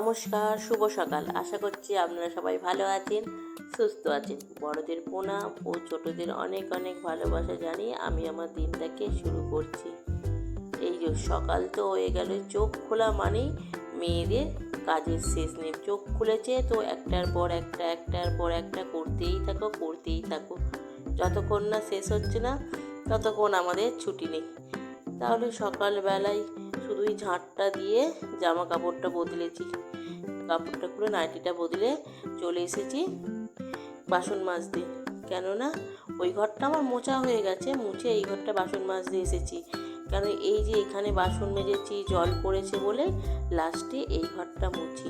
নমস্কার, শুভ সকাল। আশা করছি আপনারা সবাই ভালো আছেন, সুস্থ আছেন। বড়দের প্রণাম ও ছোটদের অনেক অনেক ভালোবাসা জানিয়ে আমি আমার দিনটাকে শুরু করছি। এই যে সকাল তো হয়ে গেল, চোখ খোলা মানেই মেয়েদের কাজের শেষ নেই। চোখ খুলেছে তো একটার পর একটা, একটার পর একটা করতেই থাকো করতেই থাকো। যতক্ষণ না শেষ হচ্ছে না, ততক্ষণ আমাদের ছুটি নেই। তাহলে সকালবেলায় শুধুই ঝাঁটটা দিয়ে জামা কাপড়টা বদলেছি। কাপড়টা খুলে নাইটিটা বদলে চলে এসেছি বাসন মাজতে। কেননা ওই ঘরটা আমার মোচা হয়ে গেছে, মুছে এই ঘরটা বাসন মাজতে এসেছি। কেন এই যে এখানে বাসন মেজেছি, জল পড়েছে বলে লাস্টে এই ঘরটা মুছি।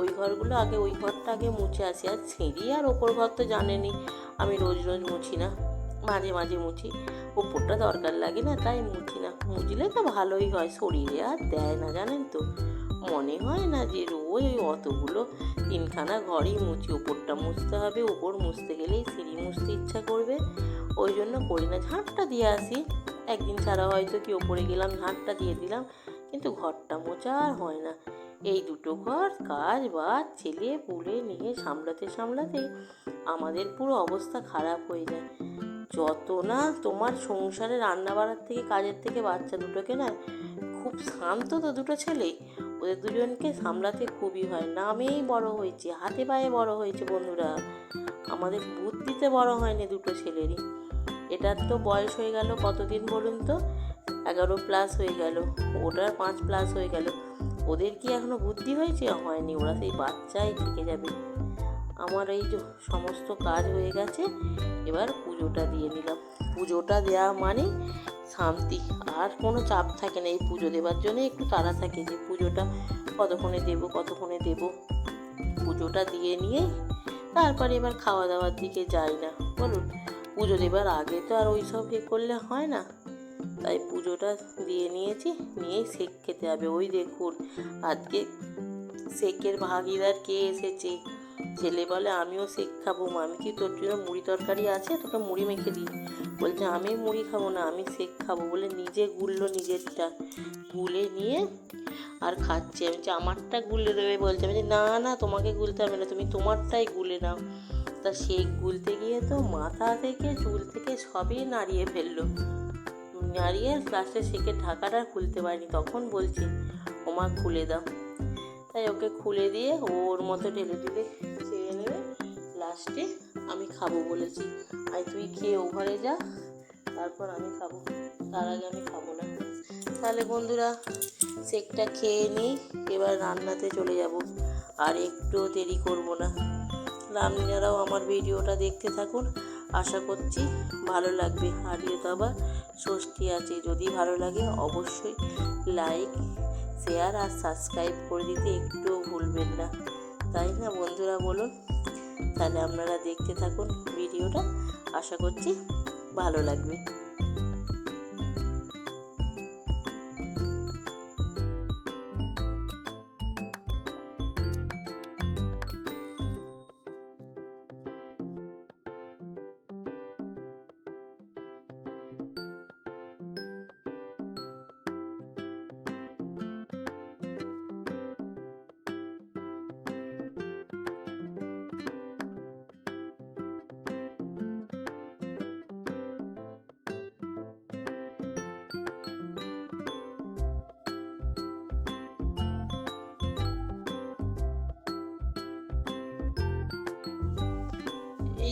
ওই ঘরগুলো আগে, ওই ঘরটা আগে মুছে আসি। আর ছিঁড়ি আর ওপর ঘর তো জানেনি আমি রোজ রোজ মুছি না, মাঝে মাঝে মুছি। ওপরটা দরকার লাগে না, তাই মুছি না। মুছলে তো ভালোই হয়, শরীরে আর দেয় না, জানেন তো। মনে হয় না যে রোজ ওই অতগুলো তিনখানা ঘরই মুছি, ওপরটা মুছতে হবে, ওপর মুছতে গেলেই সিঁড়ি মুছতে ইচ্ছা করবে। ওই জন্য করি না, ঝাঁটটা দিয়ে আসি। একদিন ছাড়া হয়তো কি ওপরে গেলাম, ঝাঁটটা দিয়ে দিলাম, কিন্তু ঘরটা মোছা আর হয় না। এই দুটো ঘর কাজ বা ছেলে পুলে নিয়ে সামলাতে সামলাতে আমাদের পুরো অবস্থা খারাপ হয়ে যায়। যত না তোমার সংসারে রান্না বাড়ার থেকে, কাজের থেকে বাচ্চা দুটোকে না খুব শান্ত তো দুটো ছেলে, ওদের দুজনকে সামলাতে খুবই হয়। নামেই বড় হয়েছে, হাতে পায়ে বড় হয়েছে বন্ধুরা। আমাদের বুদ্ধিতে বড় হয়নি দুটো ছেলেরই। এটার তো বয়স হয়ে গেল কতদিন বলুন তো? এগারো প্লাস হয়ে গেল। ওটার পাঁচ প্লাস হয়ে গেল। ওদের কি এখনও বুদ্ধি হয়েছে? হয়নি। ওরা সেই বাচ্চাই থেকে যাবে। আমার এই যে সমস্ত কাজ হয়ে গেছে, এবার পুজোটা দিয়ে নিলাম। পুজোটা দেওয়া মানে শান্তি, আর কোনো চাপ থাকে না এই পুজো দেওয়ার জন্য, একটু তাড়া থাকে যে পুজোটা কতক্ষণে দেব কতক্ষণে দেব। পুজোটা দিয়ে নিয়ে তারপরে এবার খাওয়া দাওয়ার দিকে যাই না। বলুন, পুজো দেবার আগে তো আর ওই সব এ করলে হয় না। তাই পুজোটা দিয়ে নিয়েছি নিয়েই শেক খেতে হবে। ওই দেখুন, আজকে শেকের ভাগিদার কে এসেছে? ছেলে বলে আমিও শেক খাব মা আমি কি তোর জন্য মুড়ি তরকারি আছে? তোকে মুড়ি মেখে দিই। বলছে আমি মুড়ি খাব না আমি শেক খাব। বলে নিজে গুললো নিজেরটা। গুলে নিয়ে আর খাচ্ছে। আমি বলছি আমারটা গুলে দেবে? বলছে। আমি বলছি, না না তোমাকে গুলতে হবে না তুমি তোমারটাই গুলে নাও। তা শেক গুলতে গিয়ে তো মাথা থেকে চুল থেকে সবই নাড়িয়ে ফেলল। নাড়িয়ে লাস্টে শেকের ঢাকাটা খুলতে পারিনি। তখন বলছি ওমা খুলে দাও। তাই ওকে খুলে দিয়ে ওর মতো ঢেলে ঢেলে খেয়ে নেবে। লাস্টে আমি খাব বলেছি। আর তুই খেয়ে ওভারে যা। তারপর আমি খাব। তার আগে আমি খাব না। তাহলে বন্ধুরা, সেকটা খেয়ে নিই। এবার রান্নাতে চলে যাব। আর একটু দেরি করব না। আপনারাও আমার ভিডিওটা দেখতে থাকুন। আশা করছি ভালো লাগবে। আর তো আবার ষষ্ঠী আছে। যদি ভালো লাগে অবশ্যই লাইক শেয়ার আর সাবস্ক্রাইব করে দিতে একটুও ভুলবেন না। তাই না বন্ধুরা বলুন? তাহলে আপনারা দেখতে থাকুন ভিডিওটা। আশা করছি ভালো লাগবে।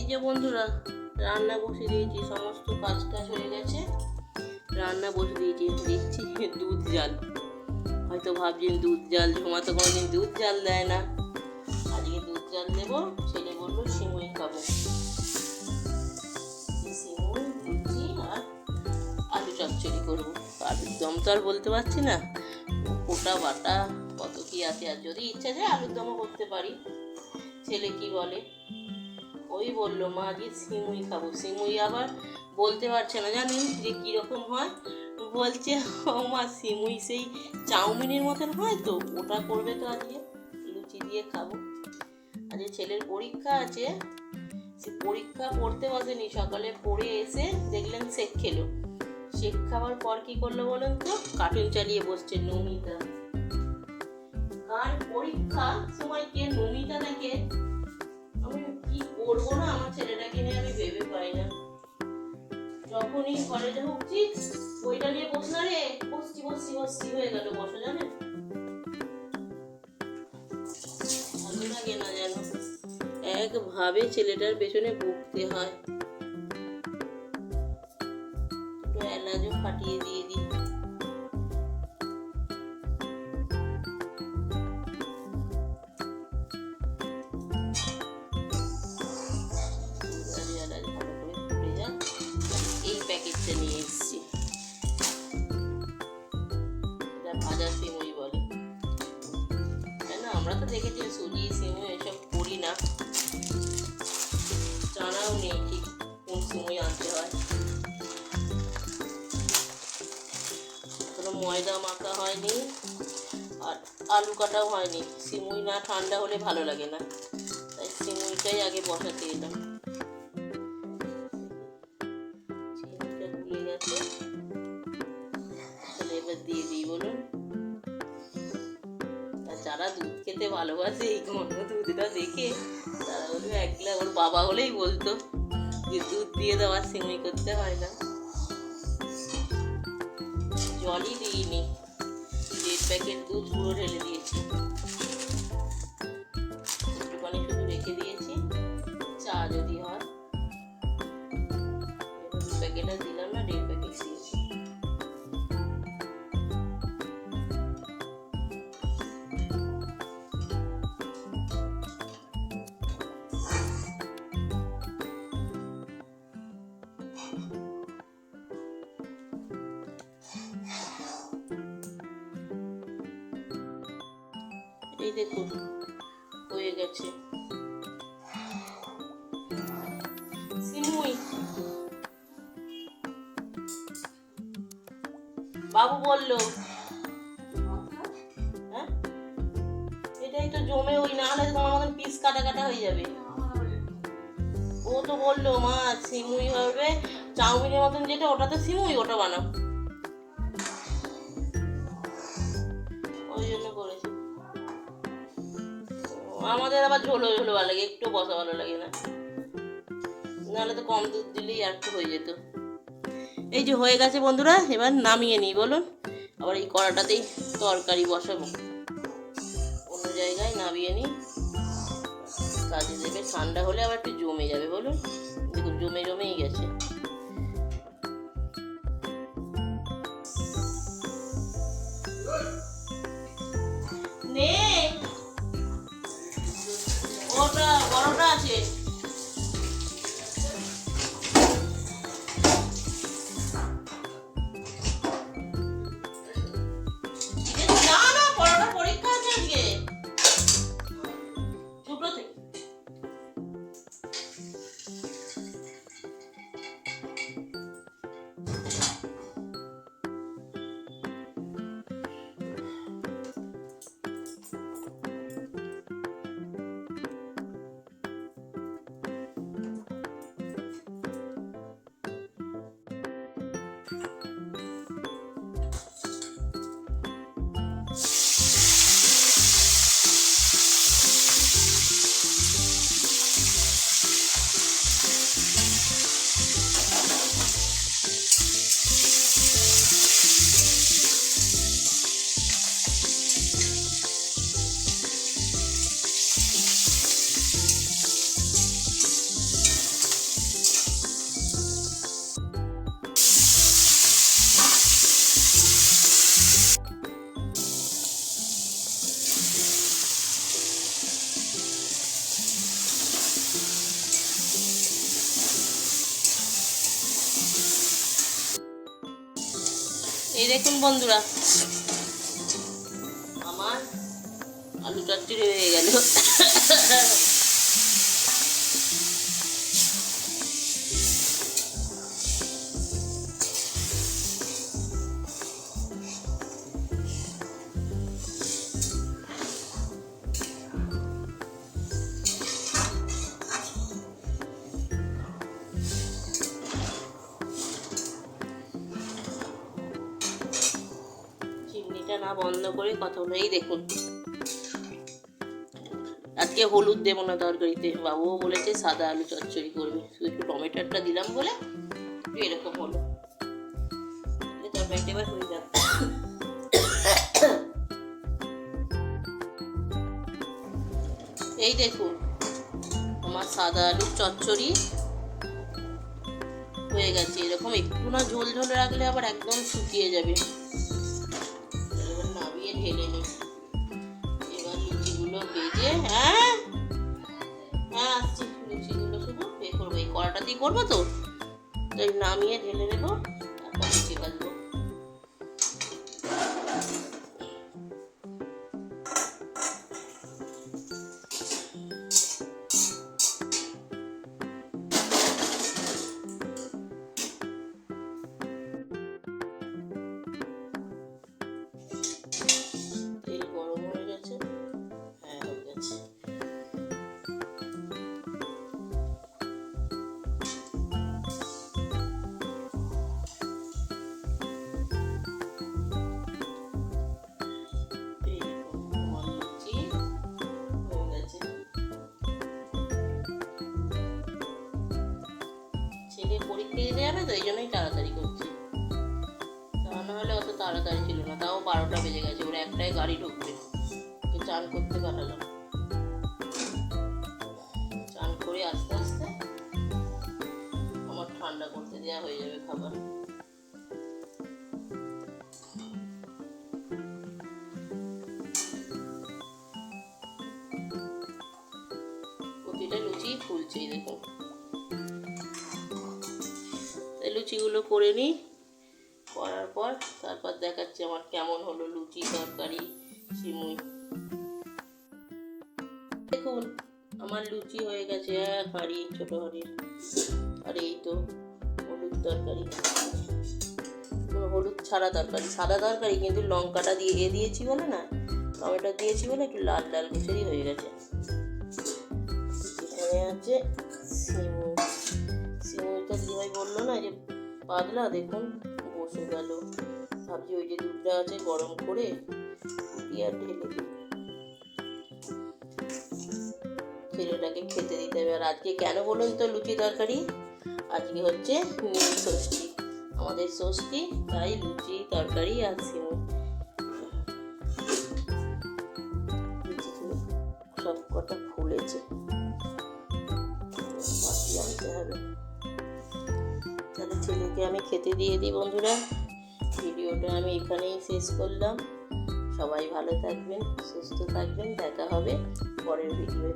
এই যে বন্ধুরা, রান্না বসে দিয়েছি, সমস্ত কাজ টাজ হয়ে গেছে। রান্না বসে দিয়েছি, দেখছি দুধ জাল। হয়তো ভাবছেন দুধ জাল ঝুমা তো কোনোদিন দুধ জাল দেয় না। আজকে দুধ জাল দেবো, ছেলে বলল সিমুই খাব। সিমুই লুচি আর আলু চচ্চড়ি করব। আলুর দম তো আর বলতে পারছি না। ওটা বাটা কত কি আছে, আর যদি ইচ্ছা যায় আলুর দমও করতে পারি। ছেলে কি বলে? ওই বলল, মা আজকে সিমুই খাব। সিমুই আবার বলতে পারছে না, জানেন যে কীরকম হয়? বলছে, ও মা সিমুই সেই চাউমিনের মতন হয় তো, ওটা করবে তো আজকে, লুচি দিয়ে খাব। আজকে ছেলের পরীক্ষা আছে, সে পরীক্ষা পড়তে বসেনি, সকালে পড়ে এসে দেখলেন শেক খেলো। শেক খাওয়ার পর কি করল বলুন তো? কার্টুন চালিয়ে বসছে নমিতা। কার পরীক্ষা সময় কে? নমিতা ছেলেটাকে নিয়ে আমি ভেবে পাই না। যখনই কলেজে বইটা নিয়ে বস না রে বসছি বসছি বসছি হয়ে গেল জানেন ভালো লাগে না যেন। একভাবে ছেলেটার পেছনে ভুগতে হয়। একটু এলাচও ফাটিয়ে দিয়ে দিই। সময় আনতে হয় ময়দা মাখা হয়নি আর আলু কাটাও হয়নি। সিমুই না ঠান্ডা হলে ভালো লাগে না। তাই সিমুইটাই আগে বসাতে এলাম এবার দিয়ে দিই বলুন। যারা দুধ খেতে ভালোবাসে, এই ঘন দুধটা দেখে তারা বলবে এক ওর বাবা হলেই বলতো। দুধ দিয়ে দেওয়া সিমুই করতে হয় না। জলই দিইনি। দেড় প্যাকেট দুধ পুরো ঢেলে দিয়েছি। এই দেখুন হয়ে গেছে। সিমুই। বাবু বলল হ্যাঁ? এটাই তো জমে ওই, না হলে তোমার মতন পিস কাটা কাটা হয়ে যাবে। ও তো বলল, মা, সিমুই হবে, চাউমিনের মতন যেটা ওটা তো সিমুই, ওটা বানাও। আমাদের আবার ঝোলো ঝোলো ভালো লাগে, একটু বসা ভালো লাগে না। নাহলে তো কম দুধ দিলেই আর একটু হয়ে যেত। এই যে হয়ে গেছে বন্ধুরা, এবার নামিয়ে নিই, বলুন। আবার এই কড়াটাতেই তরকারি বসাবো। অন্য জায়গায় নামিয়ে নিই। কাজে দেবে, ঠান্ডা হলে আবার একটু জমে যাবে, বলুন। দেখুন, জমে জমেই গেছে। এই দেখুন বন্ধুরা। আমার আলু চচ্চড়ি হয়ে গেল। বন্ধ করে কথা বলে এই দেখুন। আজকে হলুদ দেবো না তরকারিতে, বাবুও বলেছে সাদা আলু চচ্চড়ি করবে। শুধু একটু টমেটোটা দিলাম বলে একটু এরকম হলো। তরকারিটা এবার হয়ে যাবে এই দেখুন, আমার সাদা আলুর চচ্চড়ি হয়ে গেছে। এরকম একটু না ঝোল ঝোল রাখলে আবার একদম শুকিয়ে যাবে। ঢেলে নেব এবার লুচিগুলো ভেজে হ্যাঁ? হ্যাঁ আসছি। লুচিগুলো শুধু পে করব। এই কড়াটা দিয়ে করব তো? তাই নামিয়ে ঢেলে নেব। পরীক্ষা যাবে তো এই জন্যই তাড়াতাড়ি করছি। তা না হলে অত তাড়াতাড়ি ছিল না, তাও বারোটা বেজে গেছে ওরা একটাই গাড়ি ঢুকবে। চান করতে পাঠালাম চান করে আস্তে আস্তে আমার ঠান্ডা করতে দেওয়া হয়ে যাবে খাবার। প্রতিটা লুচি ফুলছে এই দেখুন তাই লুচিগুলো করে নিই। করার পর তারপর দেখাচ্ছি আমার কেমন হলো লুচি তরকারি, সিমুই। দেখুন, আমার লুচি হয়ে গেছে এক হাঁড়ি, ছোটো হাঁড়ির আর এই তো হলুদ তরকারি। হলুদ ছাড়া তরকারি, সাদা তরকারি, কিন্তু লঙ্কাটা দিয়ে, এ দিয়েছি বলে না, টমেটো দিয়েছি বলে একটু লাল লাল ঘুষেরই হয়ে গেছে। এখানে আছে সিমুই। সিমুইটা দিদিভাই বলল না যে পাতলা দেখুন বসে গেল ভাবছি ওই যে দুধটা আছে, গরম করে ঢেলে দিই। ছেলেটাকে খেতে দিতে হবে। আর আজকে কেন বলুন তো লুচি তরকারি? আজকে হচ্ছে ষষ্ঠী। আমাদের ষষ্ঠী, তাই লুচি তরকারি আর সিমুই সব কটা ফুলেছে। বাকি আনতে হবে। ছেলেকে আমি খেতে দিয়ে দিই, বন্ধুরা। ভিডিওটা আমি এখানেই শেষ করলাম। সবাই ভালো থাকবেন, সুস্থ থাকবেন, দেখা হবে পরের ভিডিও